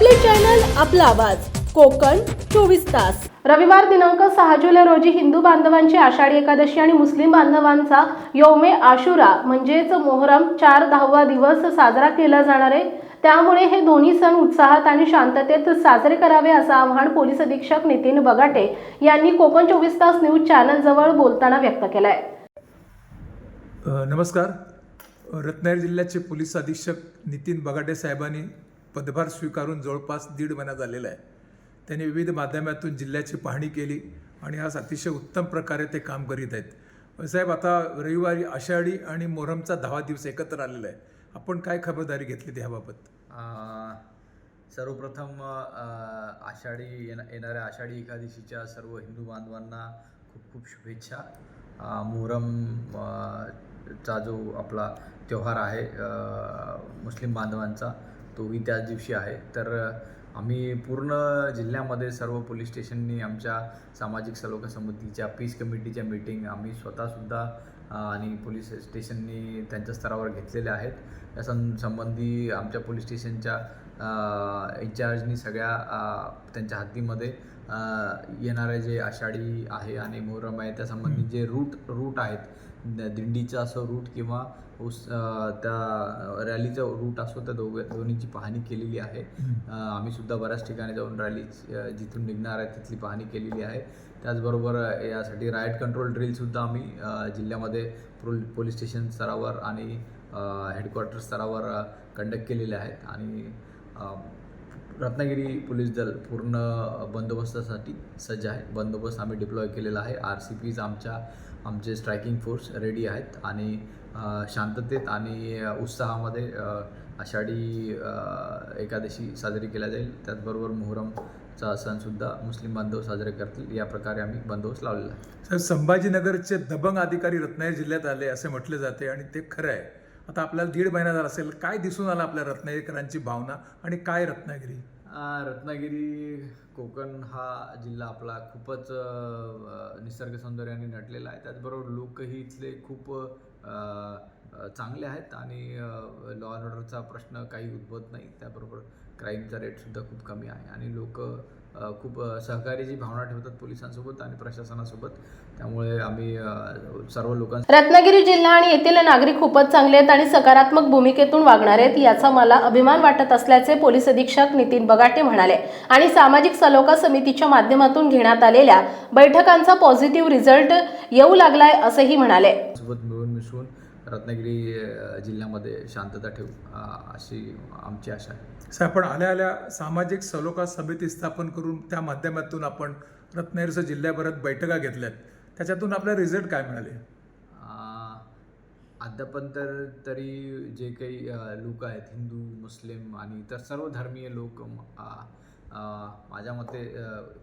आपला आवाज. कोकण चोवीस तास. रविवार दिनांक सहा जुलै रोजी हिंदू बांधवांची आषाढी एकादशी आणि मुस्लिम बांधवांचा यौमे आशुरा म्हणजेच मोहरम चार दहावा दिवस साजरा केला जाणार आहे. त्यामुळे हे दोन्ही सण उत्साहात आणि शांततेत साजरे करावे असं आवाहन पोलीस अधीक्षक नितीन बगाटे यांनी कोकण चोवीस तास न्यूज चॅनलजवळ बोलताना व्यक्त केलं आहे अ, नमस्कार. रत्नागिरी जिल्ह्याचे पोलीस अधीक्षक नितीन बगाटे साहेबांनी पदभार स्वीकारून जवळपास दीड महिना झालेला आहे. त्यांनी विविध माध्यमातून जिल्ह्याची पाहणी केली आणि आज अतिशय उत्तम प्रकारे ते काम करीत आहेत. साहेब आता रविवारी आषाढी आणि मोहरमचा दहा दिवस एकत्र आलेला आहे. आपण काय खबरदारी घेतली त्याबाबत सर्वप्रथम आषाढी येणा येणाऱ्या आषाढी एकादशीच्या सर्व हिंदू बांधवांना खूप खूप शुभेच्छा. मोहरम चा जो आपला त्योहार आहे मुस्लिम बांधवांचा तोही त्याच दिवशी आहे. तर आम्ही पूर्ण जिल्ह्यामध्ये सर्व पोलीस स्टेशननी आमच्या सामाजिक सलोखा समितीच्या पीस कमिटीच्या मीटिंग आम्ही स्वतःसुद्धा आणि पोलीस स्टेशननी त्यांच्या स्तरावर घेतलेल्या आहेत. या सं संबंधी आमच्या पोलीस स्टेशनच्या इंचार्जनी सगळ्या त्यांच्या हद्दीमध्ये येणारे जे आषाढी आहे आणि मोहरम आहे त्या संबंधी जे रूट रूट आहेत दिंडीचा असो रूट किंवा उस त्या रॅलीचा रूट असो त्या दोघे दोन्हीची पाहणी केलेली आहे. आम्ही सुद्धा बऱ्याच ठिकाणी जाऊन रॅली जिथून निघणार आहे तिथली पाहणी केलेली आहे. त्याचबरोबर यासाठी राईट कंट्रोल ड्रिलसुद्धा आम्ही जिल्ह्यामध्ये पोल पोलीस स्टेशन स्तरावर आणि हेडक्वार्टर स्तरावर कंडक्ट केलेले आहेत. आणि रत्नागिरी पोलीस दल पूर्ण बंदोबस्तासाठी सज्ज आहे. बंदोबस्त आम्ही डिप्लॉय केलेला आहे. आर सी पीज आमच्या आमचे स्ट्रायकिंग फोर्स रेडी आहेत आणि शांततेत आणि उत्साहामध्ये आषाढी एकादशी साजरी केल्या जाईल. त्याचबरोबर मोहरमचा सणसुद्धा मुस्लिम बांधव साजरे करतील. या प्रकारे आम्ही बंदोबस्त लावलेला आहे. सर संभाजीनगरचे दबंग अधिकारी रत्नागिरी जिल्ह्यात आले असे म्हटले जाते आणि ते खरं आहे. आता आपल्याला दीड महिना झाला असेल काय दिसून आलं आपल्या रत्नागिरीकरांची भावना आणि काय रत्नागिरी? रत्नागिरी कोकण हा जिल्हा आपला खूपच निसर्ग सौंदर्याने नटलेला आहे. त्याचबरोबर लोकही इथले खूप चांगले आहेत आणि लॉ अँड ऑर्डरचा प्रश्न काही उद्भवत नाही. त्याबरोबर क्राईमचा रेटसुद्धा खूप कमी आहे आणि लोक खूप सहकार्याची भावना ठेवतात पोलिसांसोबत आणि प्रशासनासोबत त्यामुळे आम्ही सर्व लोकां रत्नागिरी जिल्हा आणि येथील नागरिक खूपच चांगले आहेत आणि सकारात्मक भूमिकेतून वागणार आहेत याचा मला अभिमान वाटत असल्याचे पोलीस अधीक्षक नितीन बगाटे म्हणाले. आणि सामाजिक सलोखा समितीच्या माध्यमातून घेण्यात आलेल्या बैठकांचा पॉझिटिव्ह रिझल्ट येऊ लागलाय असेही म्हणाले. सोबत मिळून मिसळून रत्नागिरी जिल्ह्यामध्ये शांतता ठेवू अशी आमची आशा आहे. साहेब आपण आल्या आल्या सामाजिक सलोखा समिती स्थापन करून त्या माध्यमातून आपण रत्नागिरीसह जिल्ह्याभरात बैठका घेतल्यात. त्याच्यातून आपल्याला रिझल्ट काय मिळाले? अ, अद्यापर्यंत तरी जे काही लोक आहेत हिंदू मुस्लिम आणि इतर सर्व धर्मीय लोक माझ्या मते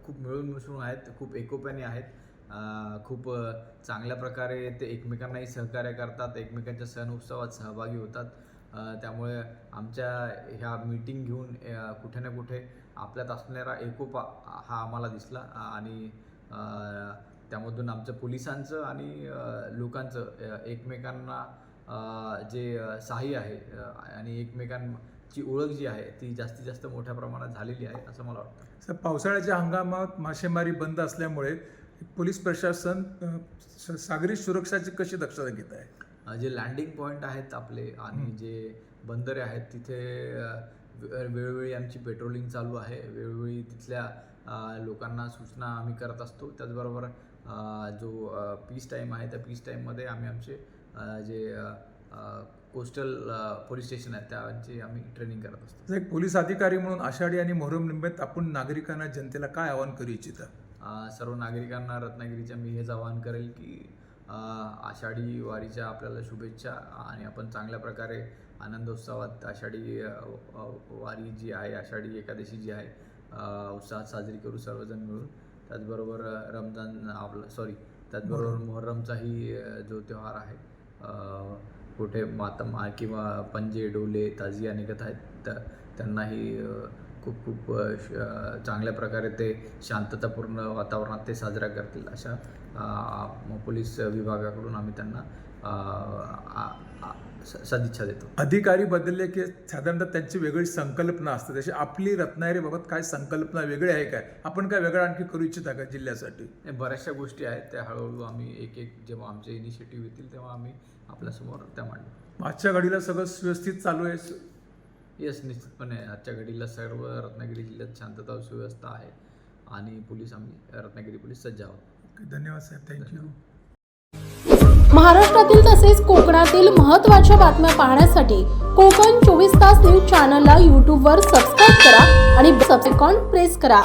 खूप मिळून मिसळून आहेत खूप एकोप्याने आहेत. खूप चांगल्या प्रकारे ते एकमेकांनाही सहकार्य करतात एकमेकांच्या सण उत्सवात सहभागी होतात. त्यामुळे आमच्या ह्या मीटिंग घेऊन कुठे ना कुठे आपल्यात असणारा एकोपा हा आम्हाला दिसला. आणि त्यामधून आमचं पोलिसांचं आणि लोकांचं एकमेकांना जे सहाय्य आहे आणि एकमेकांची ओळख जी आहे ती जास्तीत जास्त मोठ्या प्रमाणात झालेली आहे असं मला वाटतं. सर पावसाळ्याच्या हंगामात मासेमारी बंद असल्यामुळे पोलीस प्रशासन सागरी सुरक्षाची कशी दक्षता घेत आहे? जे लँडिंग पॉईंट आहेत आपले आणि जे बंदरे आहेत तिथे वेळोवेळी आमची पेट्रोलिंग चालू आहे. वेळोवेळी तिथल्या लोकांना सूचना आम्ही करत असतो. त्याचबरोबर जो पीस टाईम आहे त्या पीस टाईममध्ये आम्ही आमचे जे कोस्टल पोलीस स्टेशन आहेत त्यांची आम्ही ट्रेनिंग करत असतो. एक पोलीस अधिकारी म्हणून आषाढी आणि मोहरम निमित्त आपण नागरिकांना जनतेला काय आवाहन करू इच्छिता? सर्व नागरिकांना रत्नागिरीच्या मी हेच आवाहन करेल की आषाढी वारीच्या आपल्याला शुभेच्छा आणि आपण चांगल्या प्रकारे आनंदोत्सवात आषाढी वारी जी आहे आषाढी एकादशी जी आहे उत्साहात साजरी करू सर्वजण मिळून. त्याचबरोबर रमजान आपलं सॉरी त्याचबरोबर मोहरमचाही जो त्योहार आहे कुठे मातम किंवा पंजे डोले ताजिया निघत आहेत त्या त्यांनाही खूप खूप चांगल्या प्रकारे ते शांततापूर्ण वातावरणात ते साजरा करतील अशा पोलीस विभागाकडून आम्ही त्यांना सदिच्छा देतो. अधिकारी बदलले की साधारणतः त्यांची वेगळी संकल्पना असते. तशी आपली रत्नागिरीबाबत काय संकल्पना वेगळी आहे काय? आपण काय वेगळं आणखी करू इच्छिता का जिल्ह्यासाठी? बऱ्याचशा गोष्टी आहेत. त्या हळूहळू आम्ही एक एक जेव्हा आमचे इनिशिएटिव्ह येतील तेव्हा आम्ही आपल्यासमोर त्या मांडू. मागच्या घडीला सगळं व्यवस्थित चालू आहे. येस निश्चितपणे. आजच्या घडीला सर्व रत्नागिरी जिल्ह्यात शांतता सुव्यवस्था आहे आणि पोलीस आम्ही रत्नागिरी पोलीस सज्ज आहोत. धन्यवाद साहेब थँक्यू महाराष्ट्रातील तसेच कोकणातील महत्त्वाच्या बातम्या पाहण्यासाठी कोकण चोवीस तास न्यूज चॅनलला यूट्यूबवर सबस्क्राईब करा आणि सबसेकॉन प्रेस करा.